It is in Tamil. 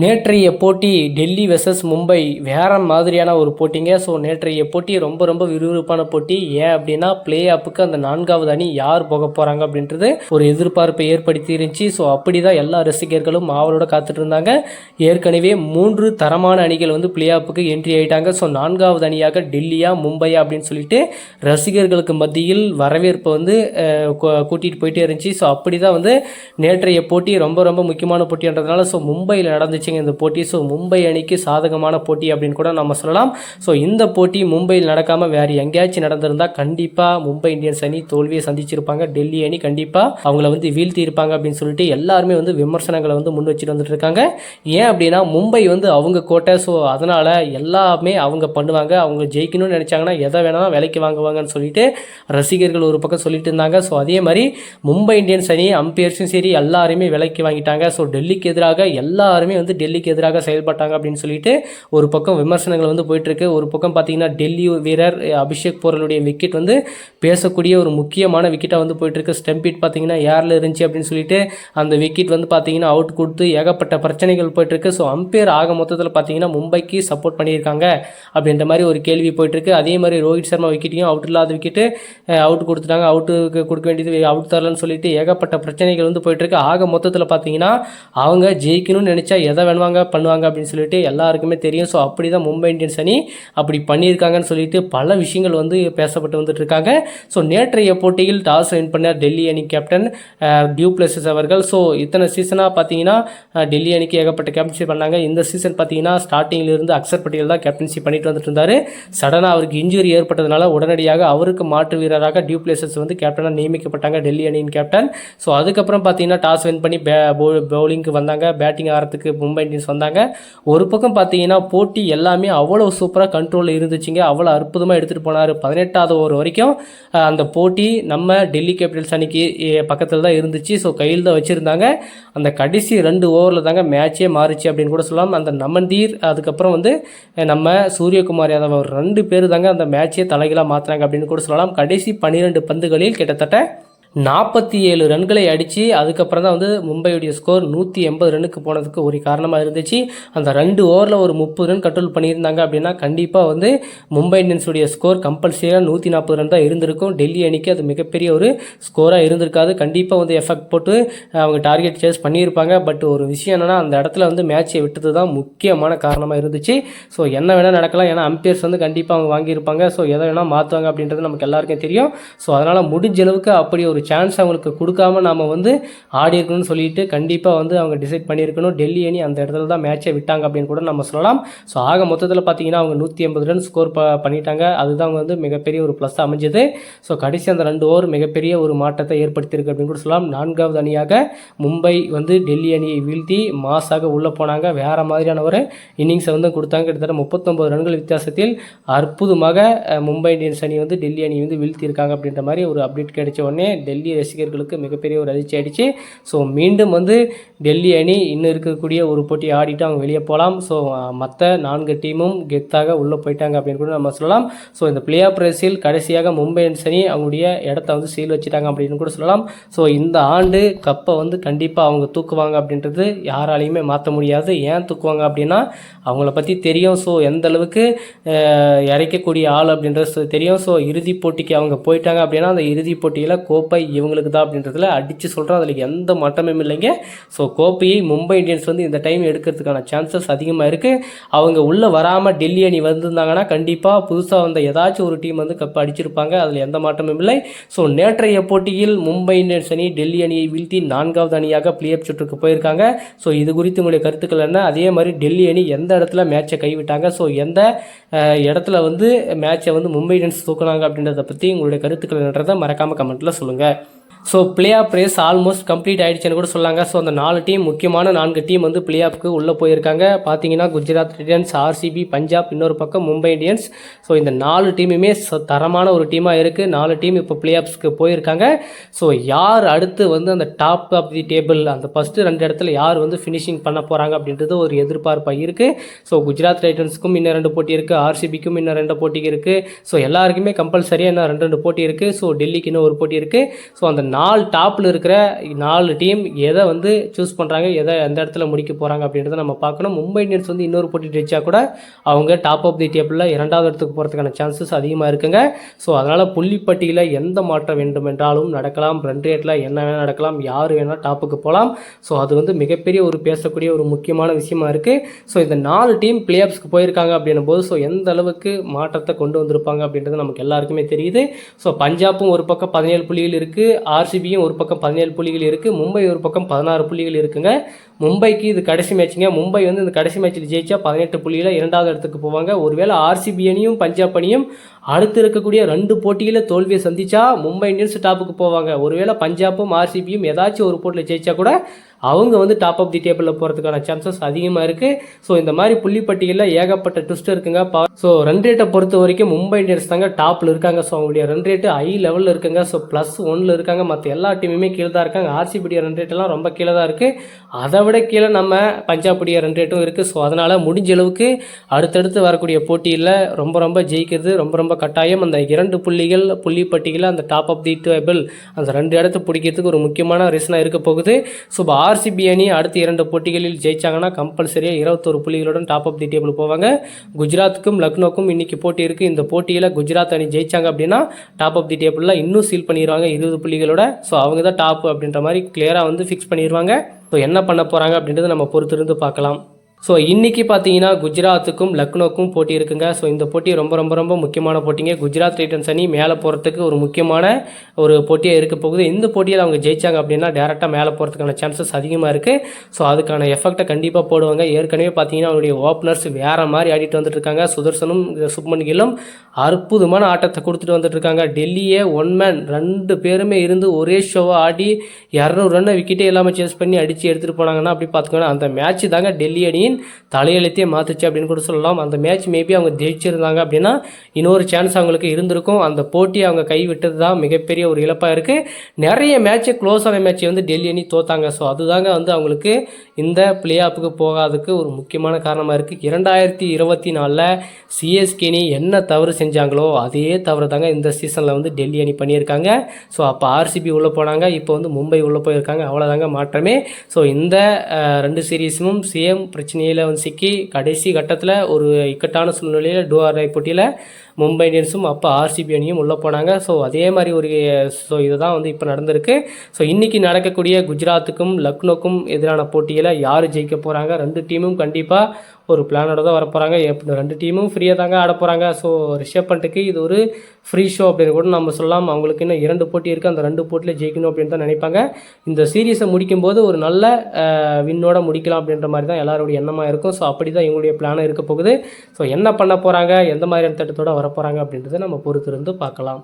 நேற்றைய போட்டி டெல்லி வெர்சஸ் மும்பை வேற மாதிரியான ஒரு போட்டிங்க. ஸோ நேற்றைய போட்டி ரொம்ப ரொம்ப விறுவிறுப்பான போட்டி. ஏன் அப்படின்னா பிளே ஆப்புக்கு அந்த நான்காவது அணி யார் போக போகிறாங்க அப்படின்றது ஒரு எதிர்பார்ப்பை ஏற்படுத்தி இருந்துச்சு. ஸோ அப்படி தான் எல்லா ரசிகர்களும் ஆவலோட காத்துட்டு இருந்தாங்க. ஏற்கனவே மூன்று தரமான அணிகள் வந்து பிளே ஆப்புக்கு என்ட்ரி ஆகிட்டாங்க ஸோ நான்காவது அணியாக டெல்லியா மும்பையா அப்படின்னு சொல்லிட்டு ரசிகர்களுக்கு மத்தியில் வரவேற்பை வந்து கூட்டிகிட்டு போயிட்டே இருந்துச்சு. ஸோ அப்படி தான் வந்து நேற்றைய போட்டி ரொம்ப ரொம்ப முக்கியமான போட்டின்றதுனால ஸோ மும்பையில் நடந்துச்சுங்க இந்த போட்டி. ஸோ மும்பை அணிக்கு சாதகமான போட்டி அப்படின்னு கூட நம்ம சொல்லலாம். ஸோ இந்த போட்டி மும்பையில் நடக்காமல் வேறு எங்கேயாச்சும் நடந்திருந்தால் கண்டிப்பாக மும்பை இந்தியன்ஸ் அணி தோல்வியை சந்திச்சிருப்பாங்க. டெல்லி அணி கண்டிப்பாக அவங்கள வந்து வீழ்த்தி இருப்பாங்க அப்படின்னு சொல்லிட்டு எல்லாருமே வந்து விமர்சனங்களை வந்து முன் வச்சுட்டு வந்துட்டு இருக்காங்க. ஏன் அப்படின்னா மும்பை வந்து அவங்க கோட்டை. ஸோ அதனால் எல்லாமே அவங்க பண்ணுவாங்க. அவங்க ஜெயிக்கணும்னு நினச்சாங்கன்னா எதை வேணாலும் விலைக்கு வாங்குவாங்கன்னு சொல்லிட்டு ரசிகர்கள் ஒரு பக்கம் சொல்லிட்டு இருந்தாங்க. ஸோ அதே மாதிரி மும்பை இந்தியன்ஸ் அணி அம்பையர்ஸும் சரி எல்லாருமே விலைக்கு வாங்கிட்டாங்க. ஸோ டெல்லிக்கு எதிராக எல்லாருமே வந்து டெல்லிக்கு எதிராக செயல்பட்டாங்க அப்படின்னு சொல்லிட்டு ஒரு பக்கம் விமர்சனங்கள் வந்து போயிட்டுருக்கு. ஒரு பக்கம் பார்த்தீங்கன்னா டெல்லி வீரர் அபிஷேக் போரலுடைய விக்கெட் வந்து பேசக்கூடிய ஒரு முக்கியமான விக்கெட்டாக வந்து போயிட்டுருக்கு. ஸ்டெம்பிட் பார்த்தீங்கன்னா யாரில் இருந்துச்சு அப்படின்னு சொல்லிட்டு அந்த விக்கெட் வந்து பார்த்தீங்கன்னா அவுட் கொடுத்து ஏகப்பட்ட பிரச்சனைகள் போயிட்டுருக்கு. ஸோ அம்பையர் ஆக மொத்தத்தில் பார்த்தீங்கன்னா மும்பைக்கு சப்போர்ட் பண்ணியிருக்காங்க அப்படின்ற மாதிரி ஒரு கேள்வி போயிட்டுருக்கு. அதே மாதிரி ரோஹித் சர்மா விக்கெட்டையும் அவுட் இல்லாத விக்கெட்டு அவுட் கொடுத்துட்டாங்க. அவுட்டுக்கு கொடுக்க வேண்டியது அவுட் தரலன்னு சொல்லிட்டு ஏகப்பட்ட பிரச்சனைகள் வந்து போயிட்டுருக்கு. ஆக மொத்தத்தில் பார்த்தீங்கன்னா அவங்க ஜெயிக்கணும்னு நினச்சா எதை வேணுவாங்க பண்ணுவாங்க அப்படின்னு சொல்லிட்டு எல்லாருக்குமே தெரியும். ஸோ அப்படி தான் மும்பை இந்தியன்ஸ் அணி அப்படி பண்ணியிருக்காங்கன்னு சொல்லிட்டு பல விஷயங்கள் வந்து பேசப்பட்டு வந்துட்டு இருக்காங்க ஸோ நேற்றைய போட்டியில் டாஸ் வின் பண்ண டெல்லி அணி கேப்டன் டியூ பிளஸஸ் அவர்கள். ஸோ இத்தனை சீசனாக பார்த்தீங்கன்னா டெல்லி அணிக்கு ஏகப்பட்ட கேப்டன்ஷிப் பண்ணாங்க. இந்த சீசன் பார்த்தீங்கன்னா ஸ்டார்டிங்கிலிருந்து அக்சர் பட்டேல் தான் கேப்டன்ஷிப் பண்ணிட்டு வந்துட்டு இருந்தார் சடனாக அவருக்கு இன்ஜுரி ஏற்பட்டதுனால உடனடியாக அவருக்கு மாற்று வீரராக டியூ பிளேசஸ் வந்து கேப்டனாக நியமிக்கப்பட்டாங்க டெல்லி அணியின் கேப்டன் ஸோ அதுக்கப்புறம் பார்த்தீங்கன்னா டாஸ் வின் பண்ணி பே பவுலிங்க்கு வந்தாங்க. பேட்டிங் ஆகிறதுக்கு மும்பை இந்தியன்ஸ் வந்தாங்க. ஒரு பக்கம் பார்த்தீங்கன்னா போட்டி எல்லாமே அவ்வளோ சூப்பராக கண்ட்ரோலில் இருந்துச்சுங்க. அவ்வளோ அற்புதமாக எடுத்துகிட்டு போனார் பதினெட்டாவது ஓவர் வரைக்கும். அந்த போட்டி நம்ம டெல்லி கேபிட்டல்ஸ் அன்னைக்கு பக்கத்தில் தான் இருந்துச்சு. ஸோ கையில் தான் வச்சுருந்தாங்க. அந்த கடைசி ரெண்டு ஓவரில் தாங்க மேட்சே மாறிச்சு அப்படின்னு கூட சொல்லலாம். அந்த நமந்தீர் அதுக்கப்புறம் வந்து நம்ம சூரியகுமார் யாதவ் அவர் ரெண்டு பேர் தாங்க அந்த மேட்சே தலைகளாக மாற்றினாங்க அப்படின்னு கூட சொல்லலாம். கடைசி பன்னிரெண்டு பந்துகளில் கிட்டத்தட்ட நாற்பத்தி ஏழு ரன்களை அடித்து அதுக்கப்புறம் தான் வந்து மும்பையுடைய ஸ்கோர் நூற்றி எண்பது ரன்னுக்கு போனதுக்கு ஒரு காரணமாக இருந்துச்சு. அந்த ரெண்டு ஓவரில் ஒரு முப்பது ரன் கண்ட்ரோல் பண்ணியிருந்தாங்க அப்படின்னா கண்டிப்பாக வந்து மும்பை இந்தியன்ஸுடைய ஸ்கோர் கம்பல்சரியாக நூற்றி நாற்பது ரன் தான் இருந்திருக்கும். டெல்லி அணிக்கு அது மிகப்பெரிய ஒரு ஸ்கோராக இருந்திருக்காது. கண்டிப்பாக வந்து எஃபெக்ட் போட்டு அவங்க டார்கெட் சேஸ் பண்ணியிருப்பாங்க. பட் ஒரு விஷயம் என்னென்னா அந்த இடத்துல வந்து மேட்ச்சை விட்டது தான் முக்கியமான காரணமாக இருந்துச்சு. ஸோ என்ன வேணால் நடக்கலாம். ஏன்னா அம்பையர்ஸ் வந்து கண்டிப்பாக அவங்க வாங்கியிருப்பாங்க. ஸோ எதை வேணால் மாற்றுவாங்க அப்படின்றது நமக்கு எல்லாருக்கும் தெரியும். ஸோ அதனால் முடிஞ்ச அளவுக்கு அப்படி ஒரு சான்ஸ் அவங்களுக்கு கொடுக்காம நாம் வந்து ஆடி இருக்கணும்னு சொல்லிட்டு கண்டிப்பாக வந்து அவங்க டிசைட் பண்ணியிருக்கணும். டெல்லி அணி அந்த இடத்துல தான் மேட்சை விட்டாங்க அப்படின்னு கூட நம்ம சொல்லலாம். ஸோ ஆக மொத்தத்தில் பார்த்தீங்கன்னா அவங்க நூற்றி எண்பது ரன் ஸ்கோர் ப பண்ணிட்டாங்க. அதுதான் வந்து மிகப்பெரிய ஒரு ப்ளஸ் அமைஞ்சது. ஸோ கடைசி அந்த ரெண்டு ஓவர் மிகப்பெரிய ஒரு மாற்றத்தை ஏற்படுத்தியிருக்கு அப்படின்னு கூட சொல்லலாம். நான்காவது அணியாக மும்பை வந்து டெல்லி அணியை வீழ்த்தி மாசாக உள்ளே போனாங்க. வேறு மாதிரியான ஒரு இன்னிங்ஸை வந்து கொடுத்தாங்க. கிட்டத்தட்ட முப்பத்தொம்பது ரன்கள் வித்தியாசத்தில் அற்புதமாக மும்பை இந்தியன்ஸ் அணி வந்து டெல்லி அணி வந்து வீழ்த்தியிருக்காங்க அப்படின்ற மாதிரி ஒரு அப்டேட் கிடைச்ச உடனே டெல்லி ரசிகர்களுக்கு மிகப்பெரிய ஒரு அதிர்ச்சி ஆகிடுச்சு ஸோ மீண்டும் வந்து டெல்லி அணி இன்னும் இருக்கக்கூடிய ஒரு போட்டி ஆடிட்டு அவங்க வெளியே போகலாம். ஸோ மற்ற நான்கு டீமும் கெத்தாக உள்ளே போயிட்டாங்க அப்படின்னு கூட நம்ம சொல்லலாம். ஸோ இந்த பிளே ஆஃப் ரேஸில் கடைசியாக மும்பை இந்தியன்ஸ் அணி அவங்களுடைய இடத்த வந்து சீல் வச்சுட்டாங்க அப்படின்னு கூட சொல்லலாம். ஸோ இந்த ஆண்டு கப்பை வந்து கண்டிப்பாக அவங்க தூக்குவாங்க அப்படின்றது யாராலையுமே மாற்ற முடியாது. ஏன் தூக்குவாங்க அப்படின்னா அவங்கள பற்றி தெரியும். ஸோ எந்த அளவுக்கு இறைக்கக்கூடிய ஆள் அப்படின்றது தெரியும். ஸோ இறுதிப் போட்டிக்கு அவங்க போயிட்டாங்க அப்படின்னா அந்த இறுதிப் போட்டியில் கோப்பை இவங்களுக்கு தான் அப்படின்றதுல அடித்து சொல்கிறோம் அதில் எந்த மாற்றமும் இல்லைங்க. ஸோ கோப்பையை மும்பை இந்தியன்ஸ் வந்து இந்த டைம் எடுக்கிறதுக்கான சான்சஸ் அதிகமாக இருக்குது அவங்க உள்ளே வராமல் டெல்லி அணி வந்திருந்தாங்கன்னா கண்டிப்பாக புதுசாக வந்த ஏதாச்சும் ஒரு டீம் வந்து கப் அடிச்சிருப்பாங்க. அதில் எந்த மாற்றமும் இல்லை. ஸோ நேற்றைய போட்டியில் மும்பை இந்தியன்ஸ் அணி டெல்லி அணியை வீழ்த்தி நான்காவது அணியாக பிளே ஆஃப் சுற்றுக்கு போயிருக்காங்க. ஸோ இது குறித்து உங்களுடைய கருத்துக்கள் என்ன? அதே மாதிரி டெல்லி அணி எந்த இடத்துல மேட்சை கைவிட்டாங்க? ஸோ எந்த இடத்துல வந்து மேட்சை வந்து மும்பை இந்தியன்ஸ் தூக்குனாங்க அப்படின்றத பற்றி உங்களுடைய கருத்துக்கள் என்னன்றதை மறக்காமல் கமெண்ட்டில் சொல்லுங்கள் that so play off race almost complete ஆகிடுச்சுன்னு கூட சொல்லாங்க. ஸோ அந்த நாலு டீம் முக்கியமான நான்கு டீம் வந்து பிளே ஆஃப்க்கு உள்ளே போயிருக்காங்க. பார்த்தீங்கன்னா குஜராத் டைட்டன்ஸ் ஆர்சிபி பஞ்சாப் இன்னொரு பக்கம் மும்பை இந்தியன்ஸ் ஸோ இந்த நாலு டீமுமே தரமான ஒரு டீமாக இருக்குது நாலு டீம் இப்போ பிளே ஆஃப்ஸ்க்கு போயிருக்காங்க. ஸோ யார் அடுத்து வந்து அந்த டாப் ஆஃப் தி டேபிள் அந்த ஃபஸ்ட்டு ரெண்டு இடத்துல யார் வந்து ஃபினிஷிங் பண்ண போகிறாங்க அப்படின்றது ஒரு எதிர்பார்ப்பாக இருக்குது ஸோ குஜராத் டைட்டன்ஸ்க்கும் இன்னும் ரெண்டு போட்டி இருக்குது ஆர்சிபிக்கும் இன்னும் ரெண்டு போட்டி இருக்குது ஸோ எல்லாருக்குமே கம்பல்சரியாக இன்னும் ரெண்டு ரெண்டு போட்டி இருக்குது ஸோ டெல்லிக்கு இன்னும் ஒரு போட்டி இருக்குது ஸோ அந்த நாலு டாப்பில் இருக்கிற நாலு டீம் எதை வந்து சூஸ் பண்ணுறாங்க எதை எந்த இடத்துல முடிக்க போகிறாங்க அப்படின்றத நம்ம பார்க்கணும். மும்பை இந்தியன்ஸ் வந்து இன்னொரு போட்டி ஜெயிச்சா கூட அவங்க டாப் ஆஃப் தி டேபிளில் இரண்டாவது இடத்துக்கு போகிறதுக்கான சான்சஸ் அதிகமாக இருக்குங்க. ஸோ அதனால் புள்ளிப்பட்டியில் எந்த மாற்றம் வேண்டும் என்றாலும் நடக்கலாம் ரன் ரேட்டில் என்ன வேணால் நடக்கலாம் யார் வேணால் டாப்புக்கு போகலாம் ஸோ அது வந்து மிகப்பெரிய ஒரு பேசக்கூடிய ஒரு முக்கியமான விஷயமா இருக்குது ஸோ இந்த நாலு டீம் பிளே ஆஃப்ஸ்க்கு போயிருக்காங்க அப்படின்னும் போது ஸோ எந்த அளவுக்கு மாற்றத்தை கொண்டு வந்திருப்பாங்க அப்படின்றது நமக்கு எல்லாருக்குமே தெரியுது. ஸோ பஞ்சாப்பும் ஒரு பக்கம் பதினேழு புள்ளிகள் இருக்குது ஆர்சிபியும் ஒரு பக்கம் பதினேழு புள்ளிகள் இருக்குது மும்பை ஒரு பக்கம் பதினாறு புள்ளிகள் இருக்குங்க. மும்பைக்கு இது கடைசி மேட்ச்சுங்க மும்பை வந்து இந்த கடைசி மேட்ச்சில் ஜெயிச்சா பதினெட்டு புள்ளியில் இரண்டாவது இடத்துக்கு போவாங்க. ஒருவேளை ஆர்சிபி அணியும் பஞ்சாப் அணியும் அடுத்து இருக்கக்கூடிய ரெண்டு போட்டியில் தோல்வியை சந்தித்தா மும்பை இந்தியன்ஸ் டாப்புக்கு போவாங்க. ஒருவேளை பஞ்சாப்பும் ஆர்சிபியும் ஏதாச்சும் ஒரு போட்டியில் ஜெயிச்சா கூட அவங்க வந்து டாப் ஆஃப் தி டேபிளில் போகிறதுக்கான சான்சஸ் அதிகமாக இருக்குது ஸோ இந்த மாதிரி புள்ளிப்பட்டியலில் ஏகப்பட்ட ட்விஸ்ட் இருக்குங்க. ஸோ ரன் ரேட்டை பொறுத்த வரைக்கும் மும்பை இந்தியன்ஸ் தாங்க டாப்பில் இருக்காங்க. ஸோ அவங்களுடைய ரன் ரேட்டு ஹை லெவலில் இருக்குங்க. ஸோ ப்ளஸ் ஒன்னில் இருக்காங்க. மற்ற எல்லா டீமுமே கீழே தான் இருக்காங்க. ஆர்சிபிடைய ரன் ரேட்டெல்லாம் ரொம்ப கீழே தான் இருக்குது அதை விட கீழே நம்ம பஞ்சாபுடைய ரன் ரேட்டும் இருக்குது ஸோ அதனால் முடிஞ்ச அளவுக்கு அடுத்தடுத்து வரக்கூடிய போட்டியில் ரொம்ப ரொம்ப ஜெயிக்கிறது ரொம்ப ரொம்ப கட்டாயம் அந்த இரண்டு புள்ளிகள் புள்ளி பட்டியலில் அந்த டாப் ஆஃப் தி டேபிள் அந்த ரெண்டு இடத்த பிடிக்கிறதுக்கு ஒரு முக்கியமான ரீசனாக இருக்க போகுது. ஸோ ஆர்சிபி அணி அடுத்த இரண்டு போட்டிகளில் ஜெயிச்சாங்கன்னா கம்பல்சரியாக இருபத்தொரு புள்ளிகளுடன் டாப் ஆஃப் தி டேபிள் போவாங்க. குஜராத்துக்கும் லக்னோக்கும் இன்றைக்கி போட்டி இருக்குது இந்த போட்டியில் குஜராத் அணி ஜெயிச்சாங்க அப்படின்னா டாப் ஆஃப் தி டேபிளில் இன்னும் சீல் பண்ணிடுவாங்க இருபது புள்ளிகளோட. ஸோ அவங்க தான் டாப் அப்படின்ற மாதிரி கிளியராக வந்து ஃபிக்ஸ் பண்ணிடுவாங்க ஸோ என்ன பண்ண போகிறாங்க அப்படின்றத நம்ம பொறுத்திருந்து பார்க்கலாம். ஸோ இன்றைக்கி பார்த்தீங்கன்னா குஜராத்துக்கும் லக்னோக்கும் போட்டி இருக்குங்க. ஸோ இந்த போட்டி ரொம்ப ரொம்ப ரொம்ப முக்கியமான போட்டிங்க. குஜராத் டைட்டன்ஸ் அணி மேலே போகிறதுக்கு ஒரு முக்கியமான ஒரு போட்டியாக இருக்க போகுது. இந்த போட்டியில் அவங்க ஜெயிச்சாங்க அப்படின்னா டேரெக்டாக மேலே போகிறதுக்கான சான்சஸ் அதிகமாக இருக்குது ஸோ அதுக்கான எஃபெக்டை கண்டிப்பாக போடுவாங்க. ஏற்கனவே பார்த்தீங்கன்னா அவருடைய ஓப்பனர்ஸ் வேறு மாதிரி ஆடிட்டு வந்துட்டு இருக்காங்க. சுதர்சனும் சுப்மன் கில்லும் அற்புதமான ஆட்டத்தை கொடுத்துட்டு வந்துட்டு இருக்காங்க. டெல்லியே ஒன் மேன் ரெண்டு பேருமே இருந்து ஒரே ஷோவை ஆடி இரநூறு ரன்னை விக்கெட்டே இல்லாமல் சேஸ் பண்ணி அடித்து எடுத்துகிட்டு போனாங்கன்னா அப்படி பார்த்துக்கோங்க. அந்த மேட்ச் தாங்க டெல்லி அணியின் தலையெழுத்தே மாற்றுச்சு அப்படின்னு கூட சொல்லலாம். அந்த மேட்ச் மேபி அவங்க ஜெயிச்சிருந்தாங்க அப்படின்னா இன்னொரு சான்ஸ் அவங்களுக்கு இருந்திருக்கும். அந்த போட்டியை அவங்க கைவிட்டது தான் மிகப்பெரிய ஒரு இழப்பாக இருக்குது நிறைய மேட்ச்சு க்ளோஸ் ஆன மேட்ச்சை வந்து டெல்லி அணி தோத்தாங்க. ஸோ அதுதாங்க வந்து அவங்களுக்கு இந்த பிளே ஆஃபுக்கு போகாததுக்கு ஒரு முக்கியமான காரணமாக இருக்குது இரண்டாயிரத்தி இருபத்தி நாலில் சிஎஸ்கே அணி என்ன தவறு செஞ்சாங்களோ அதே தவறு தாங்க இந்த சீசனில் வந்து டெல்லி அணி பண்ணியிருக்காங்க. ஸோ அப்போ ஆர்சிபி உள்ளே போனாங்க. இப்போ வந்து மும்பை உள்ளே போயிருக்காங்க. அவ்வளோதாங்க மாற்றமே. ஸோ இந்த ரெண்டு சீரீஸும் சேம் பிரச்சனையில் வந்து சிக்கி கடைசி கட்டத்தில் ஒரு இக்கட்டான சூழ்நிலையில் டூஆர்ஐ போட்டியில் மும்பை இந்தியன்ஸும் அப்போ ஆர்சிபி அணியும் உள்ளே போனாங்க. ஸோ அதே மாதிரி ஒரு ஸோ இதுதான் வந்து இப்போ நடந்திருக்கு. ஸோ இன்றைக்கி நடக்கக்கூடிய குஜராத்துக்கும் லக்னோக்கும் எதிரான போட்டியில் யார் ஜெயிக்க போகிறாங்க ரெண்டு டீமும் கண்டிப்பாக ஒரு பிளானோட தான் வர போகிறாங்க ரெண்டு டீமும் ஃப்ரீயாக தாங்க ஆட போகிறாங்க ஸோ ரிஷப் பண்ட்டுக்கு இது ஒரு ஃப்ரீ ஷோ அப்படின்னு கூட நம்ம சொல்லலாம். அவங்களுக்கு இன்னும் இரண்டு போட்டி இருக்குது அந்த ரெண்டு போட்டியில் ஜெயிக்கணும் அப்படின்னு தான் நினைப்பாங்க. இந்த சீரீஸை முடிக்கும்போது ஒரு நல்ல வின்னோட முடிக்கலாம் அப்படின்ற மாதிரி தான் எல்லாருடைய எண்ணமாக இருக்கும். ஸோ அப்படி தான் இவங்களுடைய பிளானும் இருக்க போகுது. ஸோ என்ன பண்ண போகிறாங்க எந்த மாதிரியான திட்டத்தோட வரப்போகிறாங்க அப்படின்றத நம்ம பொறுத்திருந்து பார்க்கலாம்.